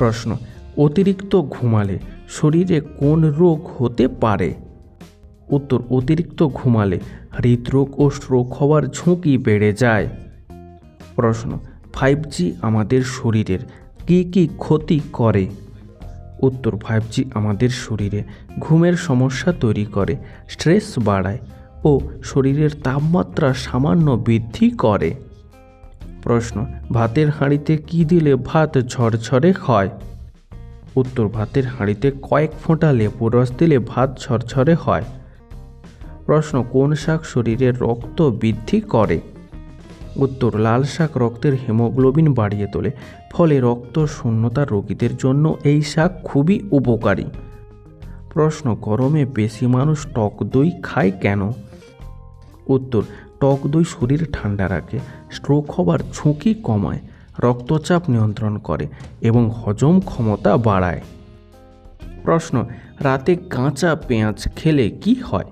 প্রশ্ন। অতিরিক্ত ঘুমালে শরীরে কোন রোগ হতে পারে? উত্তর, অতিরিক্ত ঘুমালে হৃদরোগ ও স্ট্রোক হওয়ার ঝুঁকি বেড়ে যায়। প্রশ্ন ফাইভ জি আমাদের শরীরের কী কী ক্ষতি করে? উত্তর ফাইভ জি আমাদের শরীরে ঘুমের সমস্যা তৈরি করে স্ট্রেস বাড়ায় ও শরীরের তাপমাত্রা সামান্য বৃদ্ধি করে। প্রশ্ন, ভাতের হাঁড়িতে কী দিলে ভাত ঝরঝরে হয়? উত্তর, ভাতের হাঁড়িতে কয়েক ফোঁটা লেবু রস দিলে ভাত ঝরঝরে হয়। প্রশ্ন, কোন শাক শরীরের রক্ত বৃদ্ধি করে? উত্তর, লাল শাক রক্তের হিমোগ্লোবিন বাড়িয়ে তোলে, ফলে রক্ত শূন্যতার রোগীদের জন্য এই শাক খুবই উপকারী। প্রশ্ন, গরমে বেশি মানুষ টক দই খায় কেন? উত্তর টক দই শরীর ঠান্ডা রাখে স্ট্রোক হবার ঝুঁকি কমায়, রক্তচাপ নিয়ন্ত্রণ করে এবং হজম ক্ষমতা বাড়ায়। প্রশ্ন, রাতে কাঁচা পেঁয়াজ খেলে কি হয়?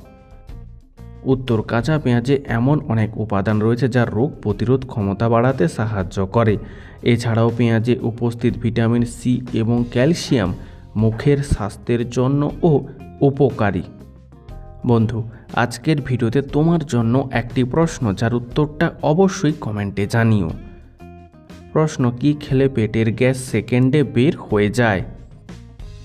উত্তর, কাঁচা পেঁয়াজে এমন অনেক উপাদান রয়েছে যা রোগ প্রতিরোধ ক্ষমতা বাড়াতে সাহায্য করে। এছাড়াও পেঁয়াজে উপস্থিত ভিটামিন সি এবং ক্যালসিয়াম মুখের স্বাস্থ্যের জন্য ও উপকারী। বন্ধু, আজকের ভিডিওতে তোমার জন্য একটি প্রশ্ন যার উত্তরটা অবশ্যই কমেন্টে জানিও। প্রশ্ন, কি খেলে পেটের গ্যাস সেকেন্ডে বের হয়ে যায়?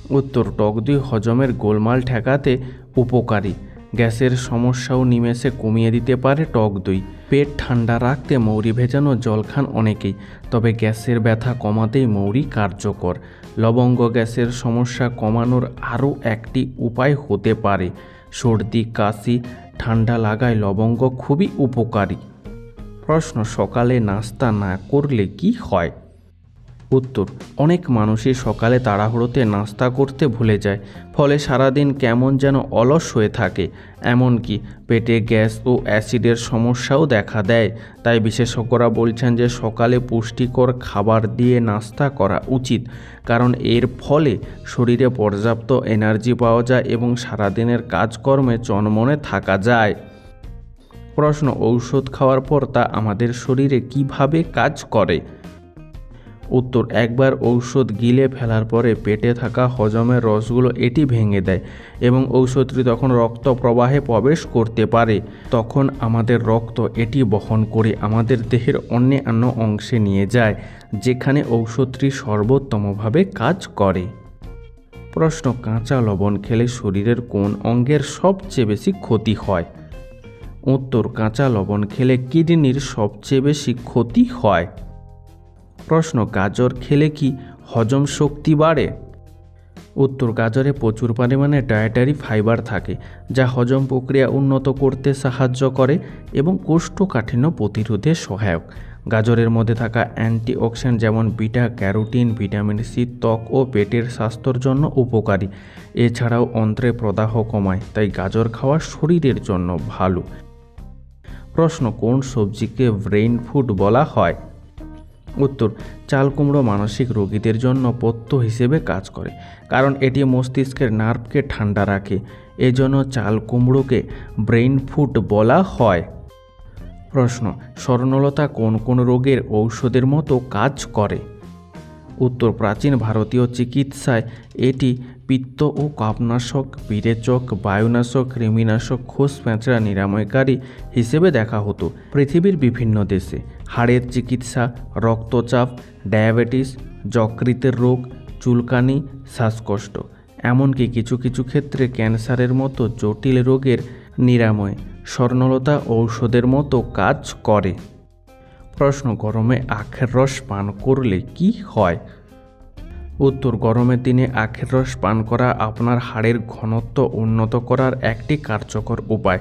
উত্তর, টক দই হজমের গোলমাল ঠেকাতে উপকারী। গ্যাসের সমস্যাও নিমেষে কমিয়ে দিতে পারে টক দই। পেট ঠান্ডা রাখতে মৌরি ভেজানো জল খান অনেকেই, তবে গ্যাসের ব্যথা কমাতেই মৌরি কার্যকর। লবঙ্গ গ্যাসের সমস্যা কমানোর আরও একটি উপায় হতে পারে। সর্দি কাশি ঠান্ডা লাগায় লবঙ্গ খুবই উপকারী। প্রশ্ন সকালে নাস্তা না করলে কি হয়? উত্তর, অনেক মানুষই সকালে তাড়াহুড়োতে নাস্তা করতে ভুলে যায়, ফলে সারাদিন কেমন যেন অলস হয়ে থাকে। এমনকি পেটে গ্যাস ও অ্যাসিডের সমস্যাও দেখা দেয়, তাই বিশেষজ্ঞরা বলছেন যে সকালে পুষ্টিকর খাবার দিয়ে নাস্তা করা উচিত, কারণ এর ফলে শরীরে পর্যাপ্ত এনার্জি পাওয়া যায় এবং সারাদিনের কাজকর্মে চনমনে থাকা যায়। প্রশ্ন, ঔষধ খাওয়ার পর তা আমাদের শরীরে কীভাবে কাজ করে? উত্তর, একবার ঔষধ গিলে ফেলার পরে পেটে থাকা হজমের রসগুলো এটি ভেঙে দেয় এবং ঔষধটি তখন রক্ত প্রবাহে প্রবেশ করতে পারে। তখন আমাদের রক্ত এটি বহন করে আমাদের দেহের অন্যান্য অংশে নিয়ে যায়, যেখানে ঔষধটি সর্বোত্তমভাবে কাজ করে। প্রশ্ন, কাঁচা লবণ খেলে শরীরের কোন অঙ্গের সবচেয়ে বেশি ক্ষতি হয়? উত্তর, কাঁচা লবণ খেলে কিডনির সবচেয়ে বেশি ক্ষতি হয়। প্রশ্ন, গাজর খেলে কি হজম শক্তি বাড়ে? উত্তর, গাজরে প্রচুর পরিমাণে ডায়েটারি ফাইবার থাকে, যা হজম প্রক্রিয়া উন্নত করতে সাহায্য করে এবং কোষ্ঠকাঠিন্য প্রতিরোধে সহায়ক। গাজরের মধ্যে থাকা অ্যান্টিঅক্সিডেন্ট যেমন বিটা, ক্যারোটিন, ভিটামিন সি, ত্বক ও পেটের স্বাস্থ্যর জন্য উপকারী। এছাড়াও অন্ত্রে প্রদাহ কমায়, তাই গাজর খাওয়া শরীরের জন্য ভালো। প্রশ্ন, কোন সবজিকে ব্রেইন ফুড বলা হয়? উত্তর, চাল কুমড়ো মানসিক রোগীদের জন্য পথ্য হিসেবে কাজ করে, কারণ এটি মস্তিষ্কের নার্ভকে ঠান্ডা রাখে। এজন্য চাল কুমড়োকে ব্রেইন ফুড বলা হয়। প্রশ্ন, স্বর্ণলতা কোন কোন রোগের ঔষধের মতো কাজ করে? উত্তর, প্রাচীন ভারতীয় চিকিৎসায় এটি পিত্ত ও কাপনাশক বিরেচক বায়ুনাশক, কৃমিনাশক খোস প্যাঁচড়া নিরাময়কারী হিসেবে দেখা হতো পৃথিবীর বিভিন্ন দেশে। হাড়ের চিকিৎসা, রক্তচাপ, ডায়াবেটিস, যকৃতের রোগ, চুলকানি, শ্বাসকষ্ট। এমনকি কিছু কিছু ক্ষেত্রে ক্যান্সারের মতো জটিল রোগের নিরাময়, স্বর্ণলতা ঔষধের মতো কাজ করে। প্রশ্ন গরমে আখের রস পান করলে কি হয়? উত্তর গরমের দিনে আখের রস পান করা আপনার হাড়ের ঘনত্ব উন্নত করার একটি কার্যকর উপায়।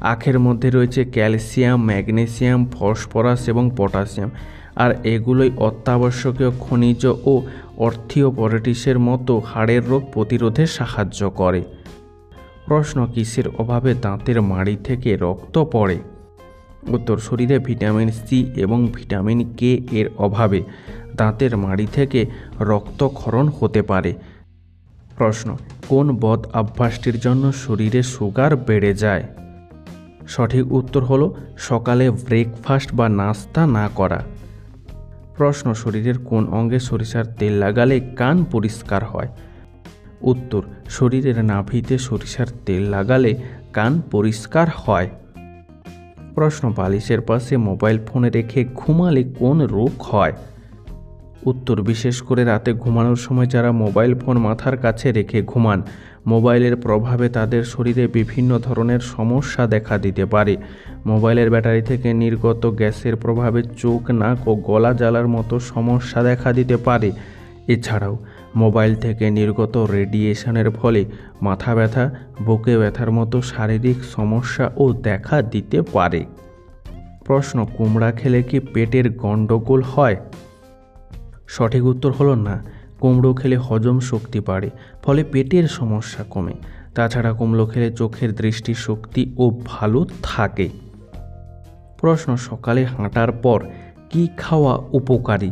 আখের মধ্যে রয়েছে ক্যালসিয়াম, ম্যাগনেসিয়াম, ফসফরাস এবং পটাশিয়াম আর এগুলোই অত্যাবশ্যকীয় খনিজ ও অর্থিওপরেটিসের মতো হাড়ের রোগ প্রতিরোধে সাহায্য করে। প্রশ্ন, কিসের অভাবে দাঁতের মাড়ি থেকে রক্ত পড়ে? উত্তর, শরীরে ভিটামিন সি এবং ভিটামিন কে এর অভাবে। দাঁতের মাড়ি থেকে রক্তক্ষরণ হতে পারে। প্রশ্ন, কোন বদ অভ্যাসটির জন্য শরীরে সুগার বেড়ে যায়? সঠিক উত্তর হলো, সকালে ব্রেকফাস্ট বা নাস্তা না করা। প্রশ্ন, শরীরের কোন অঙ্গে সরিষার তেল লাগালে কান পরিষ্কার হয়? উত্তর, শরীরের নাভিতে সরিষার তেল লাগালে কান পরিষ্কার হয়। প্রশ্ন, বালিশের পাশে মোবাইল ফোনে রেখে ঘুমালে কোন রোগ হয়? উত্তর, বিশেষ করে রাতে ঘুমানোর সময় যারা মোবাইল ফোন মাথার কাছে রেখে ঘুমান, মোবাইলের প্রভাবে তাদের শরীরে বিভিন্ন ধরনের সমস্যা দেখা দিতে পারে। মোবাইলের ব্যাটারি থেকে নির্গত গ্যাসের প্রভাবে চোখ, নাক ও গলা জ্বালার মতো সমস্যা দেখা দিতে পারে। এছাড়াও, মোবাইল থেকে নির্গত রেডিয়েশনের ফলে মাথা ব্যথা, বুকে ব্যথার মতো শারীরিক সমস্যাও দেখা দিতে পারে। প্রশ্ন, কুমড়া খেলে কি পেটের গণ্ডগোল হয়? সঠিক উত্তর হলো না। কুমড়ো খেলে হজম শক্তি বাড়ে, ফলে পেটের সমস্যা কমে। তাছাড়া কুমড়ো খেলে চোখের দৃষ্টিশক্তি ও ভালো থাকে। প্রশ্ন, সকালে হাঁটার পর কি খাওয়া উপকারী?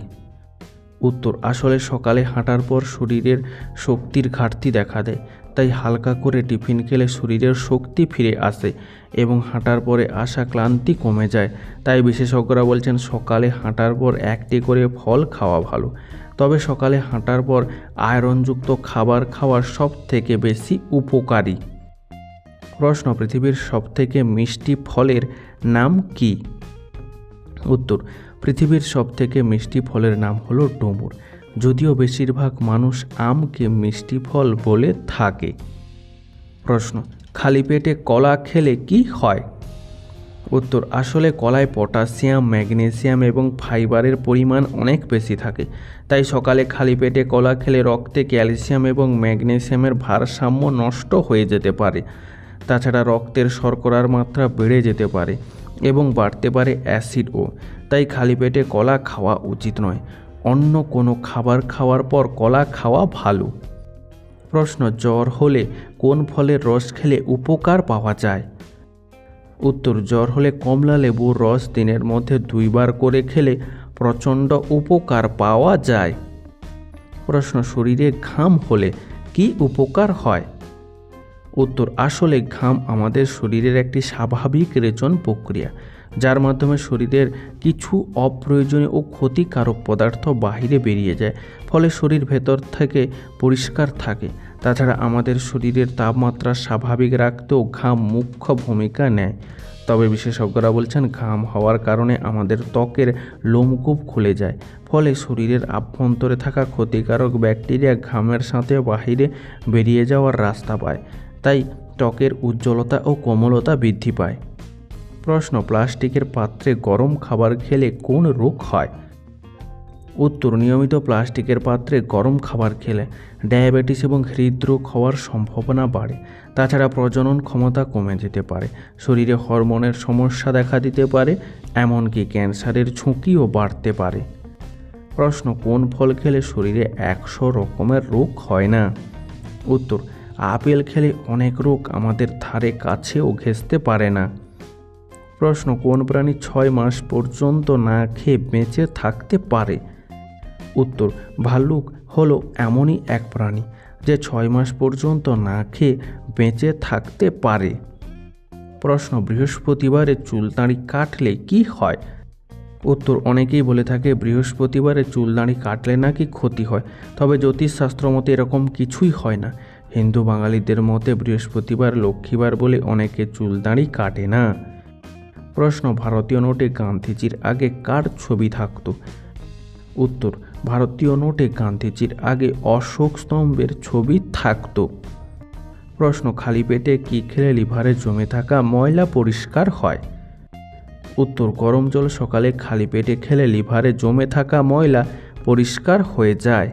উত্তর, আসলে সকালে হাঁটার পর শরীরের শক্তির ঘাটতি দেখা দেয়। তাই হালকা করে টিফিন খেলে শরীরের শক্তি ফিরে আসে এবং হাঁটার পরে আসা ক্লান্তি কমে যায়। তাই বিশেষজ্ঞরা বলছেন, সকালে হাঁটার পর একটি করে ফল খাওয়া ভালো। তবে সকালে হাঁটার পর আয়রনযুক্ত খাবার খাওয়া সব থেকে বেশি উপকারী। প্রশ্ন, পৃথিবীর সবথেকে মিষ্টি ফলের নাম কি? উত্তর, পৃথিবীর সবথেকে মিষ্টি ফলের নাম হলো ডুমুর। যদিও বেশিরভাগ মানুষ আমকে মিষ্টি ফল বলে থাকে। প্রশ্ন, খালি পেটে কলা খেলে কি হয়? উত্তর, আসলে কলায় পটাশিয়াম ম্যাগনেসিয়াম এবং ফাইবারের পরিমাণ অনেক বেশি থাকে। তাই সকালে খালি পেটে কলা খেলে রক্তে ক্যালসিয়াম এবং ম্যাগনেসিয়ামের ভারসাম্য নষ্ট হয়ে যেতে পারে। তাছাড়া রক্তের শর্করার মাত্রা বেড়ে যেতে পারে এবং বাড়তে পারে অ্যাসিডও। তাই খালি পেটে কলা খাওয়া উচিত নয়। অন্য কোনো খাবার খাওয়ার পর কলা খাওয়া ভালো। প্রশ্ন, জ্বর হলে কোন ফলের রস খেলে উপকার পাওয়া যায়? উত্তর, জ্বর হলে কমলা লেবুর রস দিনের মধ্যে দুইবার করে খেলে প্রচণ্ড উপকার পাওয়া যায়। প্রশ্ন, শরীরে ঘাম হলে কি উপকার হয়? উত্তর, আসলে ঘাম আমাদের শরীরের একটি স্বাভাবিক রেচন প্রক্রিয়া, যার মাধ্যমে শরীরের কিছু অপ্রয়োজনীয় ও ক্ষতিকারক পদার্থ বাহিরে বেরিয়ে যায়, ফলে শরীর ভেতর থেকে পরিষ্কার থাকে। তাছাড়া আমাদের শরীরের তাপমাত্রা স্বাভাবিক রাখতেও ঘাম মুখ্য ভূমিকা নেয়। তবে বিশেষজ্ঞরা বলছেন, ঘাম হওয়ার কারণে আমাদের ত্বকের লোমকূপ খুলে যায়, ফলে শরীরের আভ্যন্তরে থাকা ক্ষতিকারক ব্যাকটেরিয়া ঘামের সাথে বাহিরে বেরিয়ে যাওয়ার রাস্তা পায়। তাই ত্বকের উজ্জ্বলতা ও কোমলতা বৃদ্ধি পায়। প্রশ্ন, প্লাস্টিকের পাত্রে গরম খাবার খেলে কোন রোগ হয়? উত্তর, নিয়মিত প্লাস্টিকের পাত্রে গরম খাবার খেলে ডায়াবেটিস এবং হৃদরোগ হওয়ার সম্ভাবনা বাড়ে। তাছাড়া প্রজনন ক্ষমতা কমে যেতে পারে। শরীরে হরমোনের সমস্যা দেখা দিতে পারে, এমনকি ক্যান্সারের ঝুঁকিও বাড়তে পারে। প্রশ্ন, কোন ফল খেলে শরীরে একশো রকমের রোগ হয় না? উত্তর আপেল খেলে অনেক রোগ আমাদের ধারে কাছেও ঘেঁষতে পারে না। প্রশ্ন, কোন প্রাণী ছয় মাস পর্যন্ত না খেয়ে বেঁচে থাকতে পারে? উত্তর, ভাল্লুক হলো এমনই এক প্রাণী যে ছয় মাস পর্যন্ত না খেয়ে বেঁচে থাকতে পারে। প্রশ্ন, বৃহস্পতিবারে চুলদাড়ি কাটলে কি হয়? উত্তর, অনেকেই বলে থাকে, বৃহস্পতিবারে চুলদাড়ি কাটলে নাকি ক্ষতি হয়, তবে জ্যোতিষশাস্ত্র মতে এরকম কিছুই হয় না। হিন্দু বাঙালিদের মতে বৃহস্পতিবার, লক্ষ্মীবার বলে অনেকে চুলদাড়ি কাটে না। প্রশ্ন, ভারতীয় নোটে গান্ধীজির আগে কার ছবি থাকতো? উত্তর, ভারতীয় নোটে গান্ধীজির আগে অশোক স্তম্ভের ছবি থাকতো। প্রশ্ন, খালি পেটে কি খেলে লিভারে জমে থাকা ময়লা পরিষ্কার হয়? উত্তর, গরম জল সকালে খালি পেটে খেলে লিভারে জমে থাকা ময়লা পরিষ্কার হয়ে যায়।